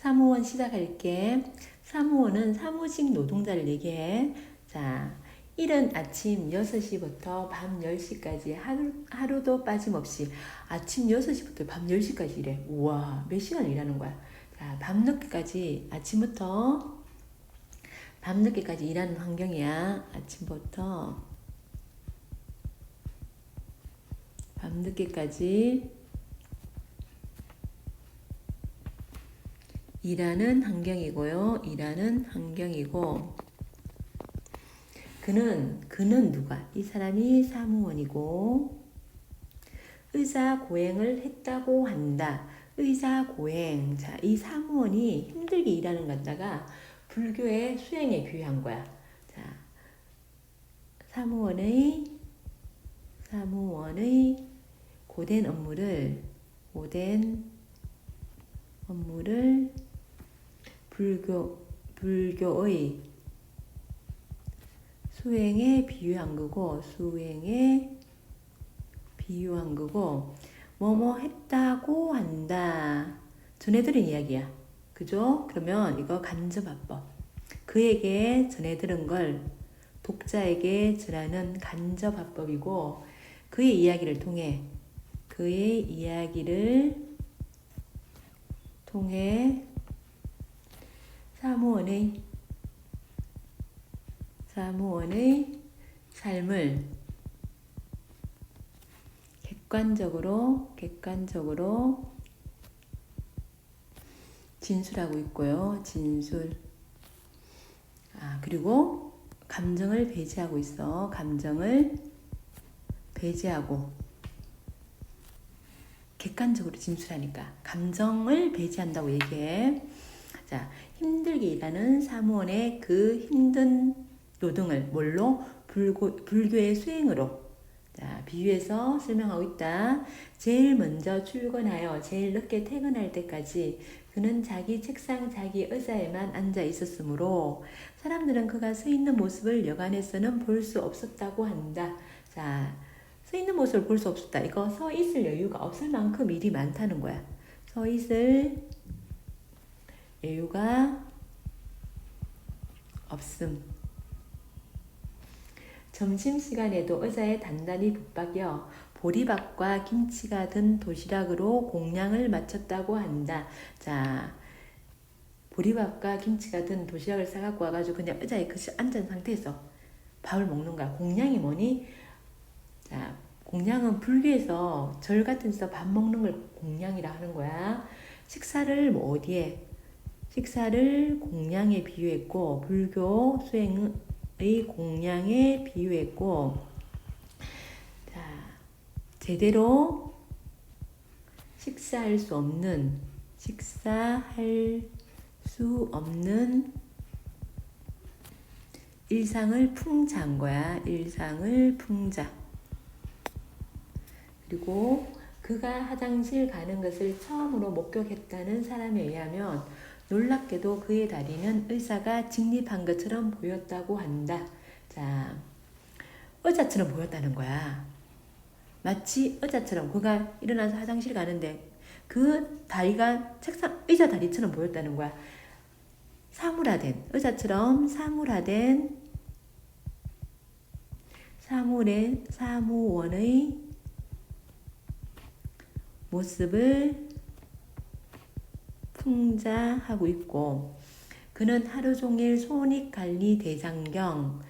사무원 시작할게. 사무원은 사무직 노동자를 얘기해. 자, 일은 아침 6시부터 밤 10시까지 하루, 하루도 빠짐없이 아침 6시부터 밤 10시까지 일해. 우와, 몇 시간 일하는 거야? 자, 밤늦게까지 아침부터 밤늦게까지 일하는 환경이야. 아침부터 밤늦게까지 일하는 환경이고요. 일하는 환경이고 그는 그는 누가? 이 사람이 사무원이고 의사 고행을 했다고 한다. 의사 고행. 자, 이 사무원이 힘들게 일하는 것 갖다가 불교의 수행에 비유한 거야. 자, 사무원의 사무원의 고된 업무를 고된 업무를 불교 불교의 수행에 비유한 거고 수행에 비유한 거고 뭐뭐 했다고 한다. 전해들은 이야기야. 그죠? 그러면 이거 간접합법. 그에게 전해들은 걸 독자에게 전하는 간접합법이고 그의 이야기를 통해 그의 이야기를 통해 사무원의 사무원의 삶을 객관적으로 객관적으로 진술하고 있고요. 진술. 아, 그리고 감정을 배제하고 있어. 감정을 배제하고 객관적으로 진술하니까 감정을 배제한다고 얘기해. 자, 힘들게 일하는 사무원의 그 힘든 노동을 뭘로 불고, 불교의 수행으로 자, 비유해서 설명하고 있다. 제일 먼저 출근하여 제일 늦게 퇴근할 때까지 그는 자기 책상, 자기 의자에만 앉아 있었으므로 사람들은 그가 서 있는 모습을 여간에서는 볼 수 없었다고 한다. 자, 서 있는 모습을 볼 수 없었다. 이거 서 있을 여유가 없을 만큼 일이 많다는 거야. 서 있을 여유가 없음. 점심시간에도 의자에 단단히 붙박여 보리밥과 김치가 든 도시락으로 공량을 맞췄다고 한다. 자, 보리밥과 김치가 든 도시락을 싸갖고 와가지고 그냥 의자에 그 앉은 상태에서 밥을 먹는 거야. 공량이 뭐니? 자, 공량은 불교에서 절 같은 데서 밥 먹는 걸 공량이라 하는 거야. 식사를 뭐 어디에? 식사를 공량에 비유했고 불교 수행의 공량에 비유했고 자 제대로 식사할 수 없는 식사할 수 없는 일상을 풍자한 거야. 일상을 풍자. 그리고 그가 화장실 가는 것을 처음으로 목격했다는 사람에 의하면 놀랍게도 그의 다리는 의사가 직립한 것처럼 보였다고 한다. 자, 의자처럼 보였다는 거야. 마치 의자처럼 그가 일어나서 화장실 가는데 그 다리가 책상 의자 다리처럼 보였다는 거야. 사물화된 의자처럼 사물화된 사물의 사무원의 모습을 풍자하고 있고 그는 하루 종일 손익관리 대장경,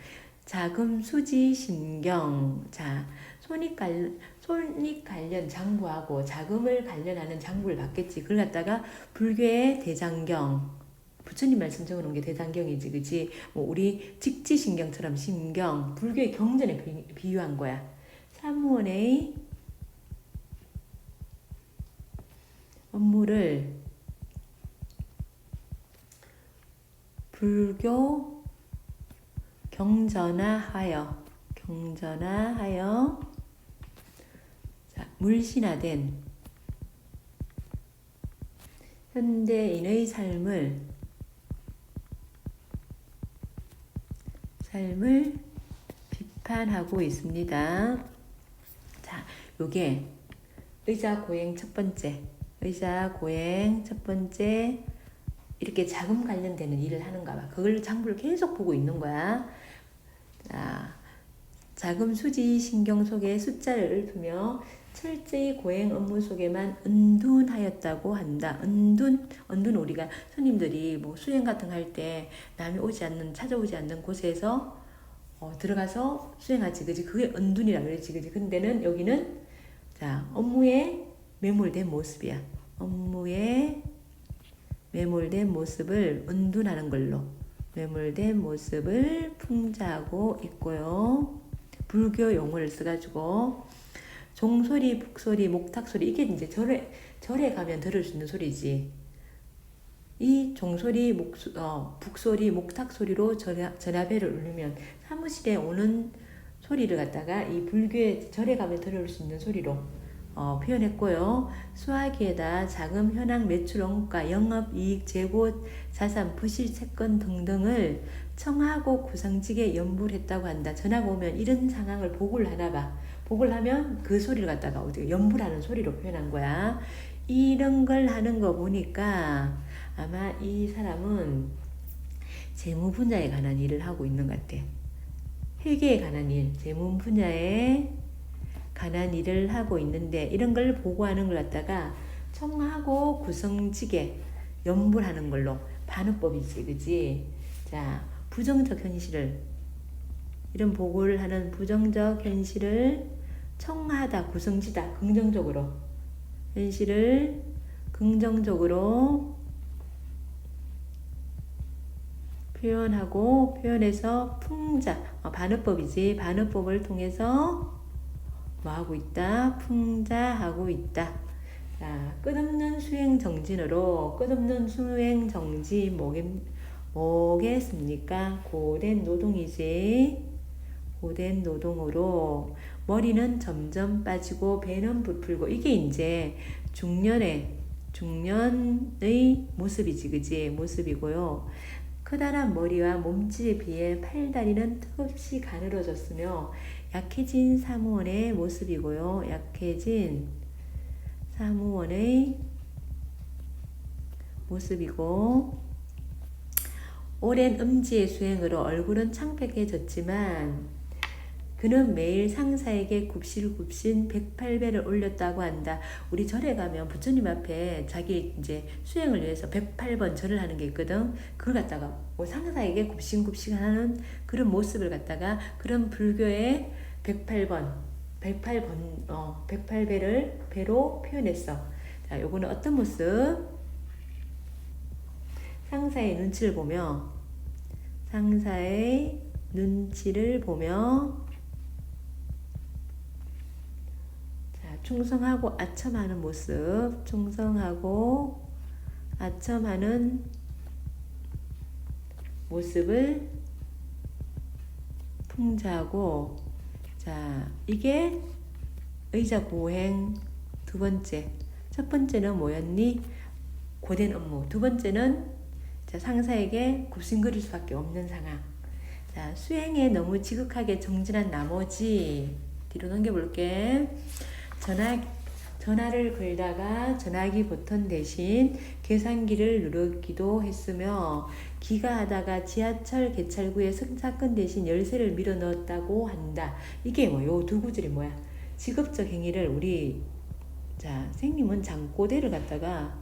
자금 수지 신경, 자 손익 관 손익 관련 장부하고 자금을 관련하는 장부를 받겠지. 그걸 갖다가 불교의 대장경, 부처님 말씀 적어놓은 게 대장경이지, 그지? 뭐 우리 직지신경처럼 신경, 불교의 경전에 비 유한 거야. 사무원의 업무를 불교 경전화하여 경전화하여 자, 물신화된 현대인의 삶을 삶을 비판하고 있습니다. 자, 요게 의자 고행 첫 번째 의자 고행 첫 번째 이렇게 자금 관련되는 일을 하는가 봐. 그걸 장부를 계속 보고 있는 거야. 자, 자금 수지 신경 속에 숫자를 읊으며 철저히 고행 업무 속에만 은둔하였다고 한다. 은둔, 은둔 우리가 손님들이 뭐 수행 같은 거 할 때 남이 오지 않는 찾아오지 않는 곳에서 어, 들어가서 수행하지, 그지? 그게 은둔이라 그러지, 그지? 근데는 여기는 자 업무에 매몰된 모습이야. 업무에 매몰된 모습을 은둔하는 걸로 매몰된 모습을 풍자하고 있고요. 불교 용어를 써가지고 종소리, 북소리, 목탁소리 이게 이제 절에 절에 가면 들을 수 있는 소리지. 이 종소리, 목, 어, 북소리, 목탁소리로 전야배를 울리면 사무실에 오는 소리를 갖다가 이 불교의 절에 가면 들을 수 있는 소리로 어, 표현했고요. 수화기에다 자금, 현황, 매출, 원가, 영업, 이익, 재고, 자산, 부실, 채권 등등을 청하고 구성직에 연부를 했다고 한다. 전화가 오면 이런 상황을 보고를 하나 봐. 보고를 하면 그 소리를 갖다가 어떻게 연부라는 소리로 표현한 거야. 이런 걸 하는 거 보니까 아마 이 사람은 재무 분야에 관한 일을 하고 있는 것 같아. 회계에 관한 일, 재무 분야에 관한 일을 하고 있는데 이런 걸 보고하는 걸 갖다가 청하고 구성직에 연불하는 걸로 반응법이지, 그지? 자, 부정적 현실을. 이런 보고를 하는 부정적 현실을 청하다, 구성지다, 긍정적으로. 현실을 긍정적으로 표현하고 표현해서 풍자 어, 반어법이지. 반어법을 통해서 뭐 하고 있다? 풍자하고 있다. 자 끝없는 수행 정진으로 끝없는 수행 정지 뭐겠 뭐겠습니까? 고된 노동이지. 고된 노동으로 머리는 점점 빠지고 배는 부풀고 이게 이제 중년의 중년의 모습이지 그지? 모습이고요. 커다란 머리와 몸집에 비해 팔다리는 턱없이 가늘어졌으며 약해진 사무원의 모습이고요. 약해진 사무원의 모습이고 오랜 음지의 수행으로 얼굴은 창백해졌지만 그는 매일 상사에게 굽실굽실 108배를 올렸다고 한다. 우리 절에 가면 부처님 앞에 자기 이제 수행을 위해서 108번 절을 하는 게 있거든. 그걸 갖다가 뭐 상사에게 굽신굽신 하는 그런 모습을 갖다가 그런 불교의 108번, 108번, 어, 108배를 배로 표현했어. 자, 요거는 어떤 모습? 상사의 눈치를 보며 상사의 눈치를 보며 충성하고 아첨하는 모습, 충성하고 아첨하는 모습을 풍자하고 자 이게 의자 보행 두 번째. 첫 번째는 뭐였니? 고된 업무. 두 번째는 자, 상사에게 굽신거릴 수밖에 없는 상황. 자 수행에 너무 지극하게 정진한 나머지 뒤로 넘겨볼게 전화, 전화를 걸다가 전화기 버튼 대신 계산기를 누르기도 했으며 기가하다가 지하철 개찰구에 승차권 대신 열쇠를 밀어 넣었다고 한다. 이게 뭐요 두 구절이 뭐야? 직업적 행위를 우리 자 선생님은 장꼬대를 갖다가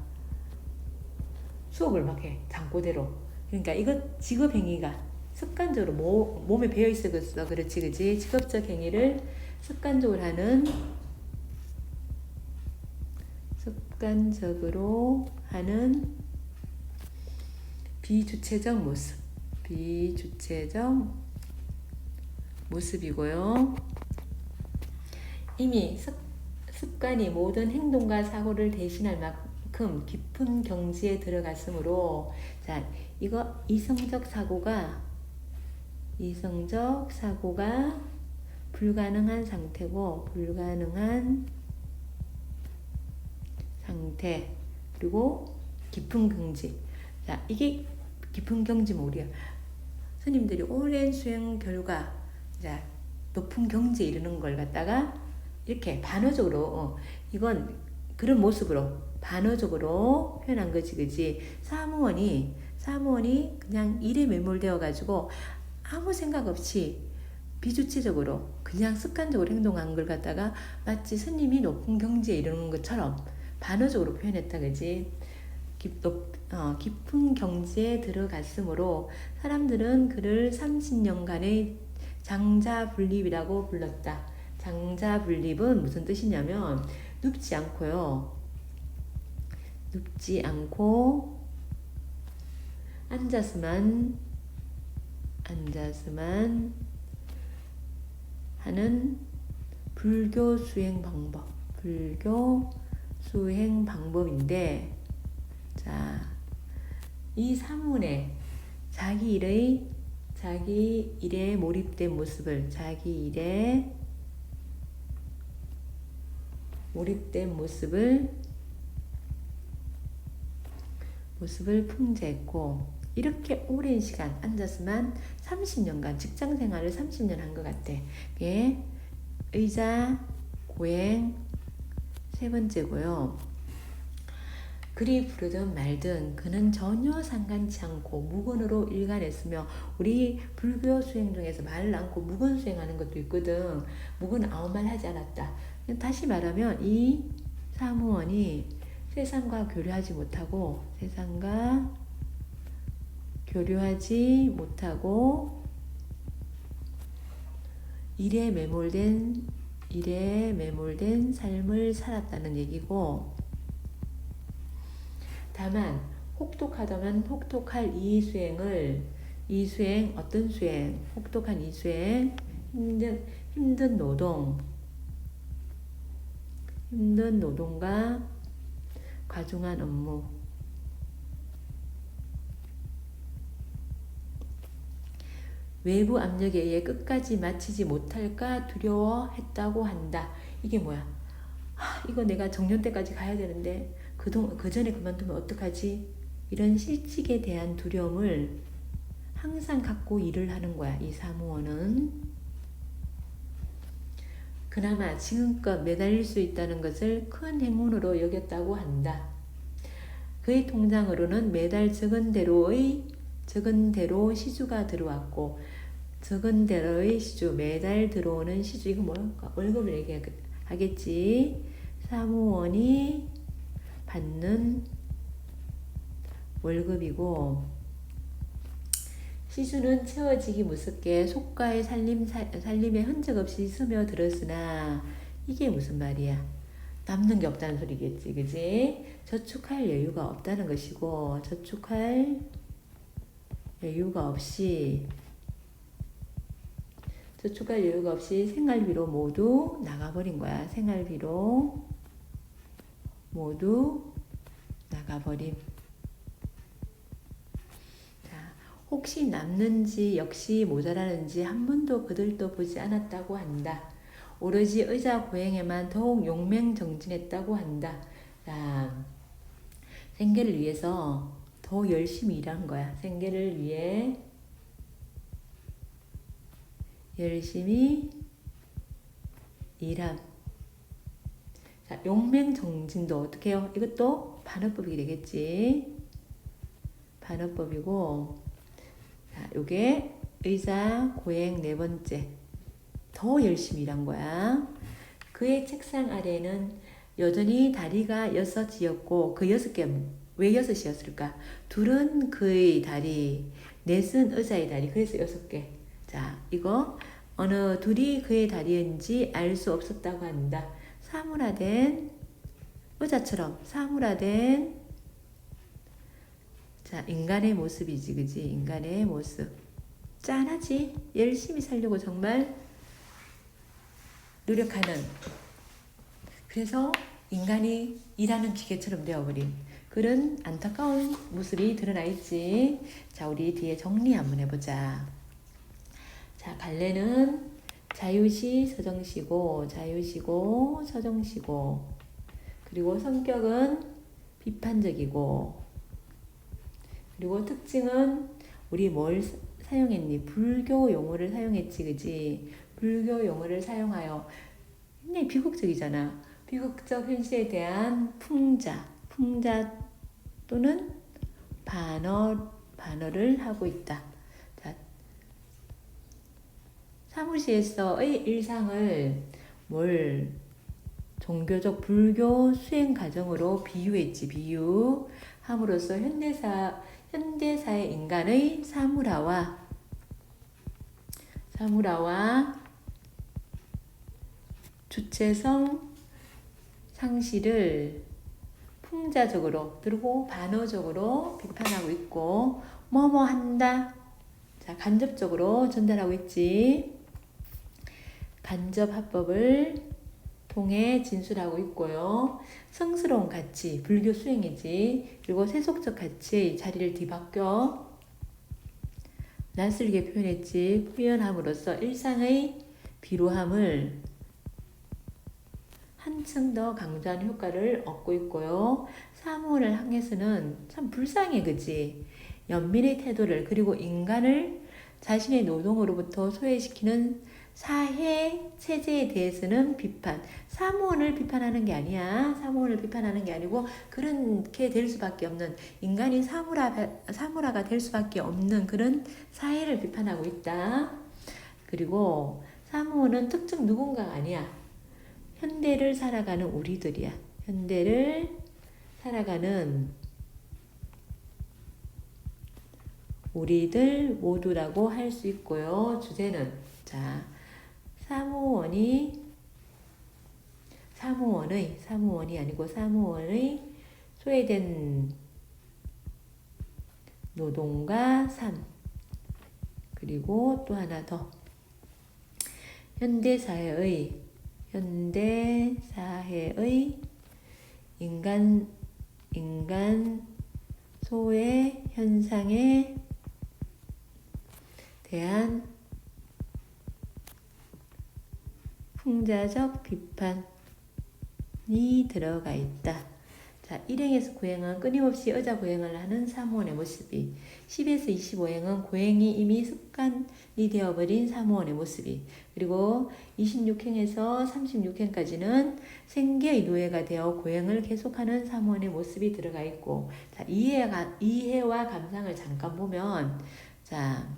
수업을 막 해. 장꼬대로. 그러니까 이거 직업 행위가 습관적으로 모, 몸에 배어 있어서 그렇지 그지 직업적 행위를 습관적으로 하는 습관적으로 하는 비주체적 모습. 비주체적 모습이고요. 이미 습관이 모든 행동과 사고를 대신할 만큼 깊은 경지에 들어갔으므로 자 이거 이성적 사고가 이성적 사고가 불가능한 상태고 불가능한 상태 그리고 깊은 경지 자 이게 깊은 경지 몰이야 스님들이 오랜 수행 결과 자 높은 경지에 이르는 걸 갖다가 이렇게 반어적으로 어, 이건 그런 모습으로 반어적으로 표현한 거지, 그지? 사무원이, 사무원이 그냥 일에 매몰되어 가지고 아무 생각 없이 비주체적으로 그냥 습관적으로 행동한 걸 갖다가 마치 스님이 높은 경지에 이르는 것처럼 반어적으로 표현했다, 그지? 깊, 높, 어, 깊은 경지에 들어갔으므로 사람들은 그를 30년간의 장자분립이라고 불렀다. 장자분립은 무슨 뜻이냐면 눕지 않고요. 눕지 않고 앉아서만 앉아서만 하는 불교 수행 방법. 불교 수행 방법인데 자, 이 사문에 자기 일의 자기 일에 몰입된 모습을 자기 일에 몰입된 모습을 모습을 풍자했고 이렇게 오랜 시간 앉아서만 30년간 직장 생활을 30년 한 것 같아. 예. 의자 고행 세 번째고요. 그리 부르든 말든 그는 전혀 상관치 않고 무건으로 일관했으며 우리 불교 수행 중에서 말을 않고 무건 수행하는 것도 있거든. 무건 아무 말 하지 않았다. 다시 말하면 이 사무원이 세상과 교류하지 못하고 세상과 교류하지 못하고 일에 매몰된 일에 매몰된 삶을 살았다는 얘기고 다만 혹독하다면 혹독할 이 수행을 이 수행 어떤 수행? 혹독한 이 수행 힘든 힘든 노동. 힘든 노동과 과중한 업무 외부 압력에 의해 끝까지 마치지 못할까 두려워했다고 한다. 이게 뭐야? 아, 이거 내가 정년 때까지 가야 되는데 그동 그 전에 그만두면 어떡하지? 이런 실직에 대한 두려움을 항상 갖고 일을 하는 거야. 이 사무원은 그나마 지금껏 매달릴 수 있다는 것을 큰 행운으로 여겼다고 한다. 그의 통장으로는 매달 적은 대로의 적은 대로 시주가 들어왔고 적은 대로의 시주 매달 들어오는 시주 이거 뭐랄까 월급을 얘기하겠지 사무원이 받는 월급이고 시주는 채워지기 무섭게 속가의 살림 살림에 흔적 없이 스며들었으나 이게 무슨 말이야? 남는 게 없다는 소리겠지, 그지? 저축할 여유가 없다는 것이고 저축할 여유가 없이 저축할 여유가 없이 생활비로 모두 나가버린 거야. 생활비로 모두 나가버림. 자, 혹시 남는지 역시 모자라는지 한 번도 그들도 보지 않았다고 한다. 오로지 의자 고행에만 더욱 용맹정진했다고 한다. 자, 생계를 위해서 더 열심히 일한 거야. 생계를 위해 열심히 일함. 자, 용맹정진도 어떻게 해요? 이것도 반어법이 되겠지. 반어법이고, 자, 요게 의자 고행 네 번째. 더 열심히 일한 거야. 그의 책상 아래는 여전히 다리가 여섯이었고, 그 여섯 개, 왜 여섯이었을까? 둘은 그의 다리, 넷은 의자의 다리, 그래서 여섯 개. 자, 이거 어느 둘이 그의 다리인지 알 수 없었다고 한다. 사물화된 의자처럼 사물화된 자 인간의 모습이지 그지? 인간의 모습. 짠하지? 열심히 살려고 정말 노력하는. 그래서 인간이 일하는 기계처럼 되어버린 그런 안타까운 모습이 드러나 있지. 자 우리 뒤에 정리 한번 해보자 자 갈래는 자유시 서정시고 자유시고 서정시고 그리고 성격은 비판적이고 그리고 특징은 우리 뭘 사용했니? 불교 용어를 사용했지, 그지? 불교 용어를 사용하여 굉장히 비극적이잖아. 비극적 현실에 대한 풍자, 풍자 또는 반어 반어를 하고 있다. 자, 사무실에서의 일상을 뭘 종교적 불교 수행 과정으로 비유했지 비유. 함으로써 현대사 현대사의 인간의 사무라와 사무라와 주체성 상실을 풍자적으로 그리고 반어적으로 비판하고 있고 뭐뭐 한다. 자 간접적으로 전달하고 있지 간접 합법을 통해 진술하고 있고요 성스러운 가치 불교 수행이지 그리고 세속적 가치의 자리를 뒤바뀌어 낯설게 표현했지 표현함으로써 일상의 비루함을 한층 더 강조한 효과를 얻고 있고요. 사무원을 향해서는 참 불쌍해, 그지? 연민의 태도를 그리고 인간을 자신의 노동으로부터 소외시키는 사회 체제에 대해서는 비판. 사무원을 비판하는 게 아니야. 사무원을 비판하는 게 아니고 그렇게 될 수밖에 없는 인간이 사무라 사무라가 될 수밖에 없는 그런 사회를 비판하고 있다. 그리고 사무원은 특정 누군가가 아니야. 현대를 살아가는 우리들이야. 현대를 살아가는 우리들 모두라고 할 수 있고요. 주제는 자 사무원이 사무원의 사무원이 아니고 사무원의 소외된 노동과 삶 그리고 또 하나 더. 현대 사회의 현대 사회의 인간 인간 소외 현상에 대한 풍자적 비판이 들어가 있다. 자, 1행에서 9행은 끊임없이 의자 고행을 하는 사무원의 모습이 10에서 25행은 고행이 이미 습관이 되어버린 사무원의 모습이 그리고 26행에서 36행까지는 생계의 노예가 되어 고행을 계속하는 사무원의 모습이 들어가 있고 자, 이해가, 이해와 감상을 잠깐 보면 자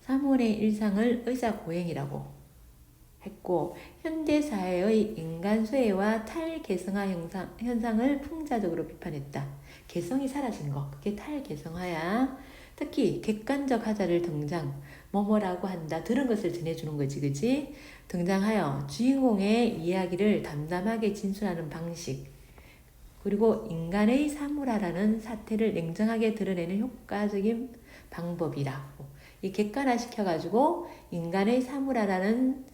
사무원의 일상을 의자 고행이라고 했고 현대 사회의 인간 소외와 탈개성화 현상, 현상을 풍자적으로 비판했다. 개성이 사라진 거 그게 탈개성화야. 특히 객관적 하자를 등장 뭐뭐라고 한다 들은 것을 전해주는 거지 그지 등장하여 주인공의 이야기를 담담하게 진술하는 방식 그리고 인간의 사물화라는 사태를 냉정하게 드러내는 효과적인 방법이라고 이 객관화 시켜가지고 인간의 사물화라는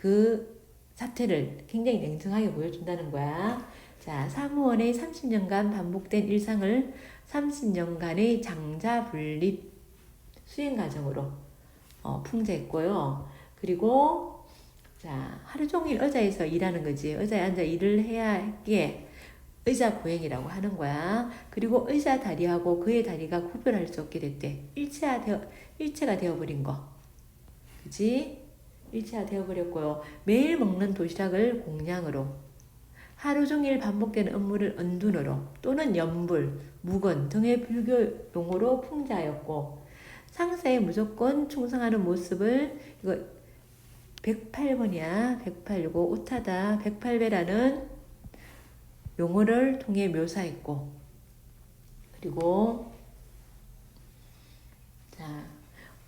그 사태를 굉장히 냉정하게 보여준다는 거야. 자, 사무원의 30년간 반복된 일상을 30년간의 장자 분립 수행 과정으로 어, 풍자했고요. 그리고 자, 하루 종일 의자에서 일하는 거지. 의자에 앉아 일을 해야 했기에 의자 보행이라고 하는 거야. 그리고 의자 다리하고 그의 다리가 구별할 수 없게 됐대. 일체화 되어, 일체가 되어버린 거. 그지? 일체화 되어 버렸고요. 매일 먹는 도시락을 공량으로 하루 종일 반복되는 업무를 은둔으로 또는 연불, 묵은 등의 불교 용어로 풍자하였고 상사에 무조건 충성하는 모습을 이거 108번이야. 108이고 오타다 108배라는 용어를 통해 묘사했고 그리고 자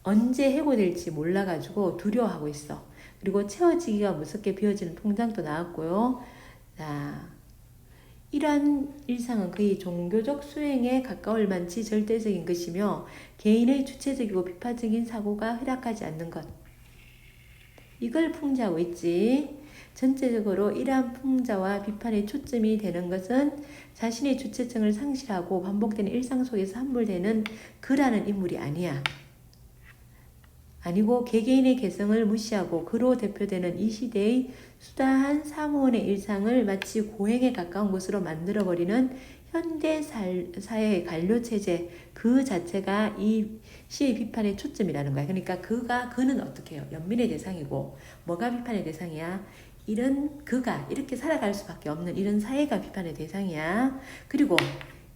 언제 해고될지 몰라가지고 두려워하고 있어. 그리고 채워지기가 무섭게 비워지는 통장도 나왔고요. 자, 이러한 일상은 그의 종교적 수행에 가까울 만치 절대적인 것이며 개인의 주체적이고 비판적인 사고가 허락하지 않는 것. 이걸 풍자하고 있지. 전체적으로 이러한 풍자와 비판의 초점이 되는 것은 자신의 주체성을 상실하고 반복되는 일상 속에서 함몰되는 그라는 인물이 아니야. 아니고 개개인의 개성을 무시하고 그로 대표되는 이 시대의 수다한 사무원의 일상을 마치 고행에 가까운 것으로 만들어버리는 현대 사회의 관료체제 그 자체가 이 시의 비판의 초점이라는 거야. 그러니까 그가, 그는 어떻게 해요? 연민의 대상이고, 뭐가 비판의 대상이야? 이런 그가 이렇게 살아갈 수밖에 없는 이런 사회가 비판의 대상이야. 그리고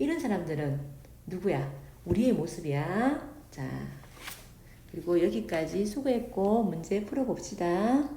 이런 사람들은 누구야? 우리의 모습이야. 자. 그리고 여기까지 수고했고 문제 풀어봅시다.